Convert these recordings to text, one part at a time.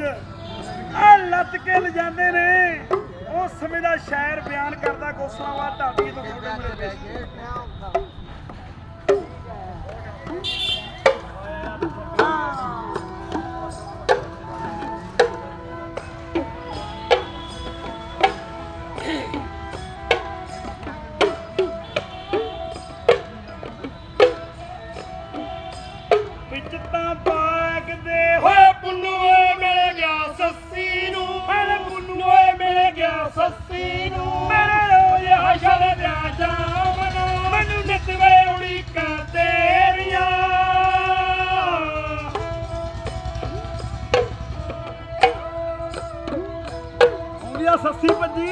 ਵਿੱਚ। ਆ ਲੱਤ ਕੇ ਲਜਾਂਦੇ ਨੇ। ਉਸ ਸਮੇਂ ਦਾ ਸ਼ਾਇਰ ਬਿਆਨ ਕਰਦਾ ਗੋਸਲਾਵਾ ਢਾਡੀ ਤੋਂ ਫੋਟੋ ਮਿਲਦੇ ਜਾ ਸੱਸੀ ਭੱਜੀ।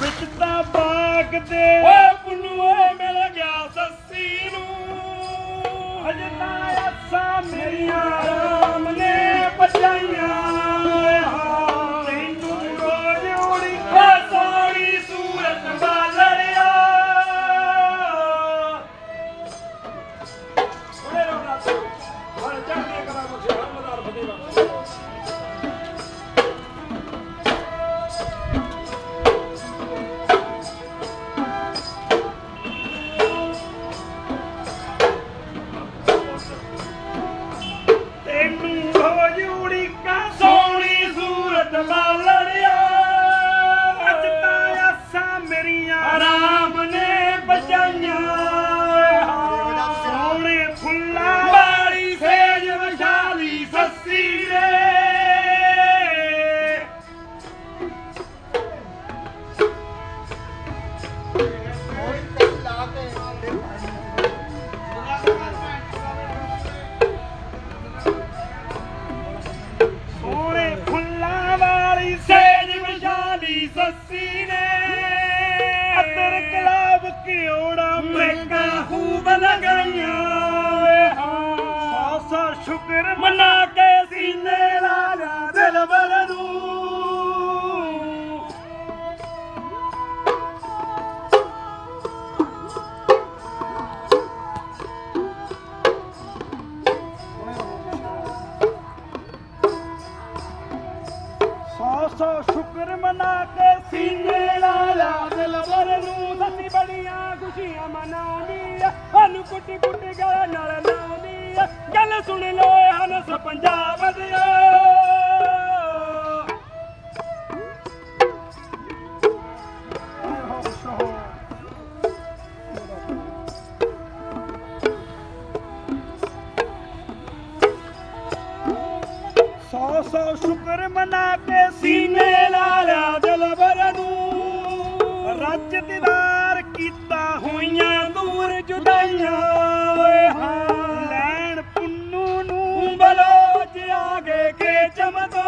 ਪਿੱਟਦਾ ਬਾਗ ਦੇ ਓਏ ਪੁੰਨੂਏ ਮਿਲ ਗਿਆ ਸੱਸੀ ਨੂੰ। ਹਜੇ ਤਾਂ ਅੱਸਾਂ ਮੇਰੀਆਂ। the scene is- ਸੋ ਸ਼ੁਕਰ ਮਨਾ ਕੇ ਸੀਨੇ ਨਾਲ ਆਦਲ ਬਰ ਨੂੰ ਸਤੀ ਬੜੀਆਂ ਖੁਸ਼ੀਆਂ ਮਨਾਉਣੀ ਸਾਨੂੰ ਕੁੱਟੀ ਕੁੱਟੀ ਗਲ ਨਾਲ ਲਾਉਣੀ ਗੱਲ ਸੁਣ ਲੋ ਹਨ ਸ ਪੰਜਾਬ ਦਿਓ ਸੋ ਸੋ ਸ਼ੁਕਰ ਮਨਾ ਕੇ ਚਮਕੋ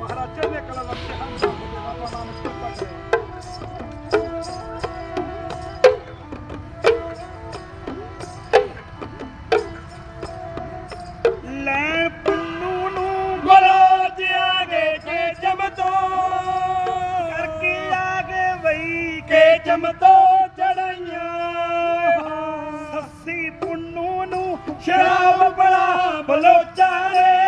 ਮਹਾਰਾਜਾ ਨੇ ਕਲਾ ਵਰਤੇ ਹਮ ਸਾਹਿਬ ਦੇ ਬਾਬਾ ਨਾਨਕ ਤੋਂ ਪੜ੍ਹੇ चमतो। करके आगे वही के चमतो। ਸ਼ਰਾਬ ਬੜਾ ਬਲੋਚਾ ਨੇ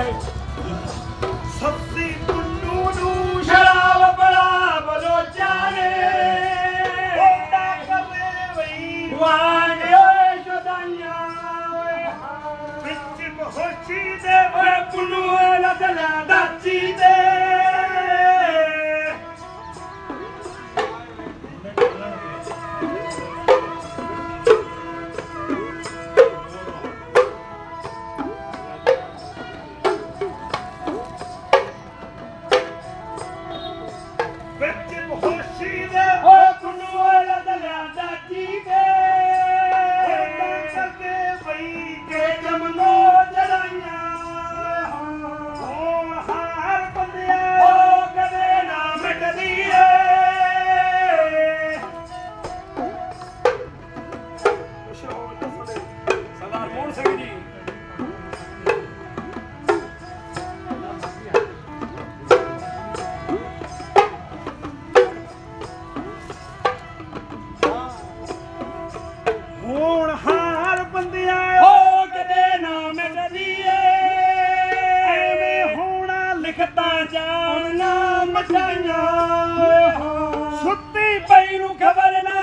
在一起。ਲਿਖਤਾਂ ਜਾਣ ਨਾ ਮਠਾਈਆਂ ਸੁੱਤੀ ਪਈ ਨੂੰ ਖਬਰ ਨਾ